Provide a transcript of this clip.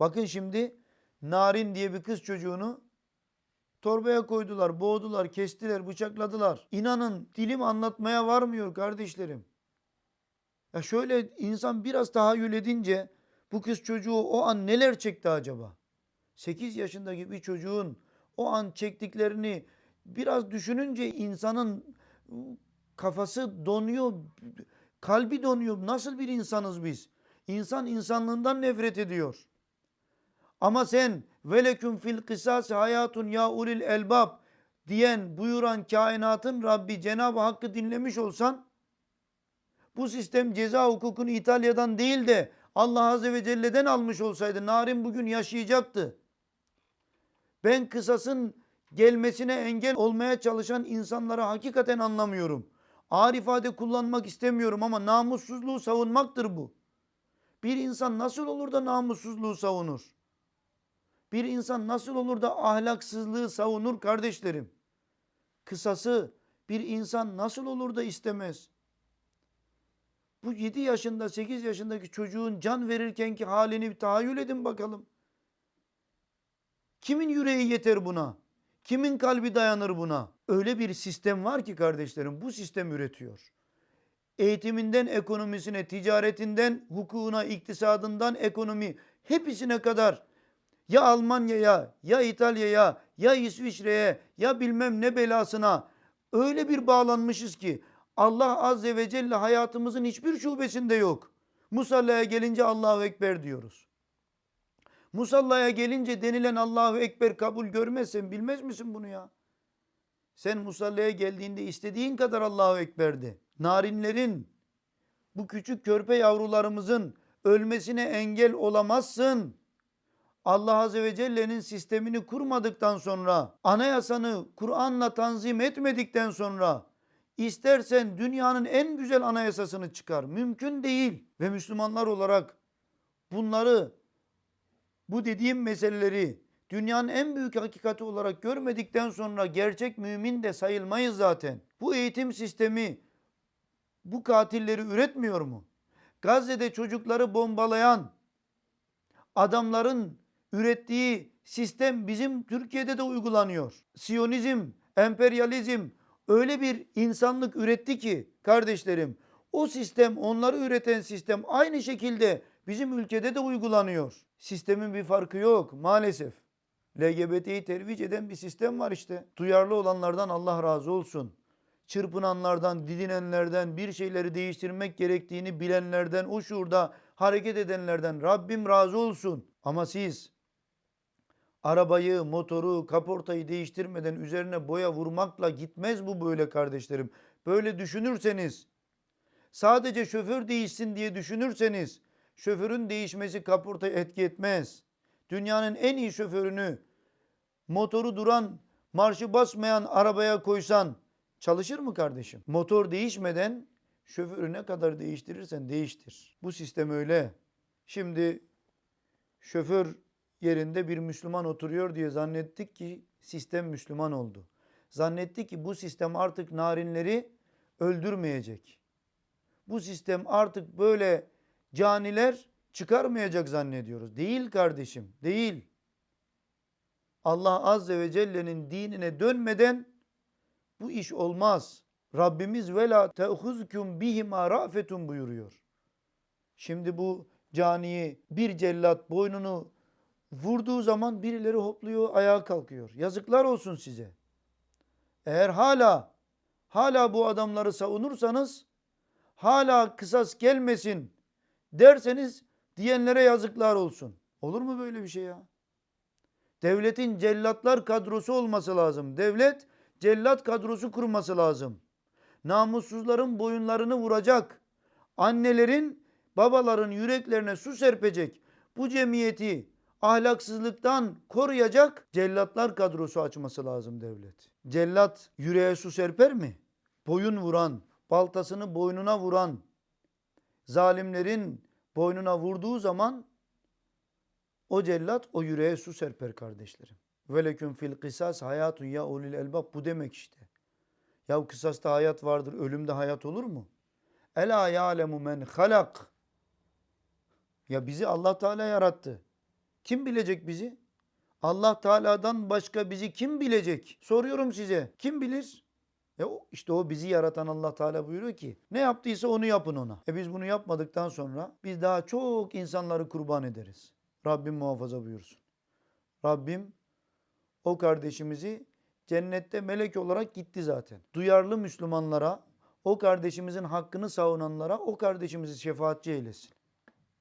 Bakın şimdi Narin diye bir kız çocuğunu torbaya koydular, boğdular, kestiler, bıçakladılar. İnanın dilim anlatmaya varmıyor kardeşlerim. Ya şöyle insan biraz tahayyül edince bu kız çocuğu o an neler çekti acaba? 8 yaşındaki bir çocuğun o an çektiklerini biraz düşününce insanın kafası donuyor, kalbi donuyor. Nasıl bir insanız biz? İnsan insanlığından nefret ediyor. Ama sen veleküm fil kısas hayatun ya ulil elbab diyen buyuran kainatın Rabbi Cenab-ı Hakk'ı dinlemiş olsan bu sistem ceza hukukunu İtalya'dan değil de Allah Azze ve Celle'den almış olsaydı Narin bugün yaşayacaktı. Ben kısasın gelmesine engel olmaya çalışan insanları hakikaten anlamıyorum. Ağır ifade kullanmak istemiyorum ama namussuzluğu savunmaktır bu. Bir insan nasıl olur da namussuzluğu savunur? Bir insan nasıl olur da ahlaksızlığı savunur kardeşlerim? Kısası bir insan nasıl olur da istemez? Bu 7 yaşında 8 yaşındaki çocuğun can verirkenki halini bir tahayyül edin bakalım. Kimin yüreği yeter buna? Kimin kalbi dayanır buna? Öyle bir sistem var ki kardeşlerim bu sistem üretiyor. Eğitiminden ekonomisine, ticaretinden hukukuna, iktisadından ekonomi hepsine kadar ya Almanya'ya, ya İtalya'ya, ya İsviçre'ye, ya bilmem ne belasına öyle bir bağlanmışız ki Allah Azze ve Celle hayatımızın hiçbir şubesinde yok. Musallaya gelince Allahu Ekber diyoruz. Musallaya gelince denilen Allahu Ekber kabul görmezsen bilmez misin bunu ya? Sen musallaya geldiğinde istediğin kadar Allahu Ekber de. Narinlerin, bu küçük körpe yavrularımızın ölmesine engel olamazsın. Allah Azze ve Celle'nin sistemini kurmadıktan sonra, anayasanı Kur'an'la tanzim etmedikten sonra istersen dünyanın en güzel anayasasını çıkar. Mümkün değil. Ve Müslümanlar olarak bunları, bu dediğim meseleleri dünyanın en büyük hakikati olarak görmedikten sonra gerçek mümin de sayılmayız zaten. Bu eğitim sistemi bu katilleri üretmiyor mu? Gazze'de çocukları bombalayan adamların ürettiği sistem bizim Türkiye'de de uygulanıyor. Siyonizm, emperyalizm öyle bir insanlık üretti ki kardeşlerim o sistem onları üreten sistem aynı şekilde bizim ülkede de uygulanıyor. Sistemin bir farkı yok maalesef. LGBT'yi tervic eden bir sistem var işte. Duyarlı olanlardan Allah razı olsun. Çırpınanlardan, didinenlerden, bir şeyleri değiştirmek gerektiğini bilenlerden, o şuurda hareket edenlerden Rabbim razı olsun. Ama siz arabayı, motoru, kaportayı değiştirmeden üzerine boya vurmakla gitmez bu böyle kardeşlerim. Böyle düşünürseniz, sadece şoför değişsin diye düşünürseniz, şoförün değişmesi kaportayı etki etmez. Dünyanın en iyi şoförünü motoru duran, marşı basmayan arabaya koysan çalışır mı kardeşim? Motor değişmeden şoförü ne kadar değiştirirsen değiştir. Bu sistem öyle. Şimdi şoför yerinde bir Müslüman oturuyor diye zannettik ki sistem Müslüman oldu. Zannettik ki bu sistem artık narinleri öldürmeyecek. Bu sistem artık böyle caniler çıkarmayacak zannediyoruz. Değil kardeşim, değil. Allah Azze ve Celle'nin dinine dönmeden bu iş olmaz. Rabbimiz ve la te'huzkum bihima rafetun buyuruyor. Şimdi bu caniyi bir cellat boynunu vurduğu zaman birileri hopluyor, ayağa kalkıyor. Yazıklar olsun size. Eğer hala hala bu adamları savunursanız hala kısas gelmesin derseniz diyenlere yazıklar olsun. Olur mu böyle bir şey ya? Devletin cellatlar kadrosu olması lazım. Devlet cellat kadrosu kurması lazım. Namussuzların boyunlarını vuracak. Annelerin, babaların yüreklerine su serpecek. Bu cemiyeti ahlaksızlıktan koruyacak cellatlar kadrosu açması lazım devlet. Cellat yüreğe su serper mi? Boyun vuran, baltasını boynuna vuran, zalimlerin boynuna vurduğu zaman o cellat o yüreğe su serper kardeşlerim. Veleküm fil kısas hayatun ya ulil elbab bu demek işte. Ya kısasta hayat vardır, ölümde hayat olur mu? Ela ya'lemu men halak. Ya bizi Allah Teala yarattı. Kim bilecek bizi? Allah Teala'dan başka bizi kim bilecek? Soruyorum size. Kim bilir? E işte o bizi yaratan Allah Teala buyuruyor ki ne yaptıysa onu yapın ona. E biz bunu yapmadıktan sonra biz daha çok insanları kurban ederiz. Rabbim muhafaza buyursun. Rabbim o kardeşimizi cennette melek olarak gitti zaten. Duyarlı Müslümanlara, o kardeşimizin hakkını savunanlara o kardeşimizi şefaatçi eylesin.